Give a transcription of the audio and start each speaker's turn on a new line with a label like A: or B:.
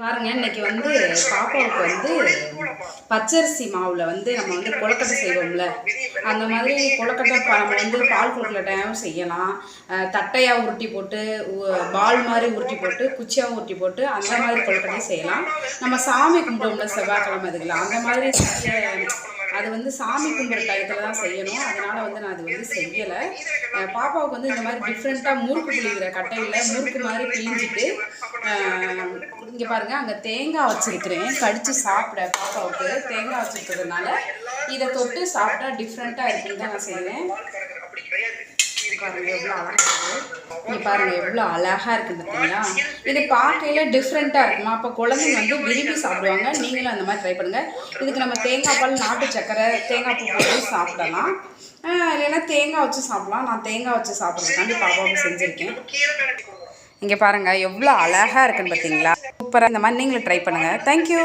A: பாருங்க இன்னைக்கு வந்து பாப்பாவுக்கு வந்து பச்சரிசி மாவுல வந்து நம்ம வந்து கொழுக்கட்டை செய்வோம்ல. அந்த மாதிரி கொழுக்கட்டை நம்ம வந்து பால் கொழுக்கட்டையாகவும் செய்யலாம். அஹ் தட்டையா உருட்டி போட்டு உ- பால் மாதிரி உருட்டி போட்டு குச்சியாகவும் உருட்டி போட்டு அந்த மாதிரி கொழுக்கட்டையும் செய்யலாம். நம்ம சாமி கும்பிடுவோம்ல செவ்வாய்க்கிழமை இதுக்கெல்லாம் அந்த மாதிரி அது வந்து சாமி கும்பிட்ற டயத்தில் தான் செய்யணும். அதனால வந்து நான் அது வந்து செய்யலை. பாப்பாவுக்கு வந்து இந்த மாதிரி டிஃப்ரெண்ட்டாக முறுக்கு பிழிகிற கட்டையில் முறுக்கு மாதிரி பிழிஞ்சிட்டு இங்கே பாருங்க அங்கே தேங்காய் வச்சிருக்கிறேன். கடிச்சு சாப்பிட பாப்பாவுக்கு தேங்காய் வச்சிருக்கிறதுனால இதை தொட்டு சாப்பிட்டா டிஃப்ரெண்ட்டாக இருக்குன்னு தான் நான் செய்வேன். பாருங்க எவ்வளோ இங்க பாருங்க எவ்வளோ அழகா இருக்கு பார்த்தீங்களா இது பார்க்கையில டிஃப்ரெண்ட்டாக இருக்குமா? அப்போ குழந்தைங்க வந்து விரும்பி சாப்பிடுவாங்க. நீங்களும் அந்த மாதிரி ட்ரை பண்ணுங்க. இதுக்கு நம்ம தேங்காய் பால் நாட்டு சக்கரை தேங்காய் பூ போட்டு சாப்பிடலாம். இல்லைன்னா தேங்காய் வச்சு சாப்பிடலாம். நான் தேங்காய் வச்சு சாப்பிட்றதுக்காண்டி பாப்பாவுக்கு செஞ்சுருக்கேன். இங்கே பாருங்கள் எவ்வளோ அழகாக இருக்குன்னு பார்த்தீங்களா சூப்பராக இந்த மாதிரி நீங்களும் ட்ரை பண்ணுங்கள் தேங்க்யூ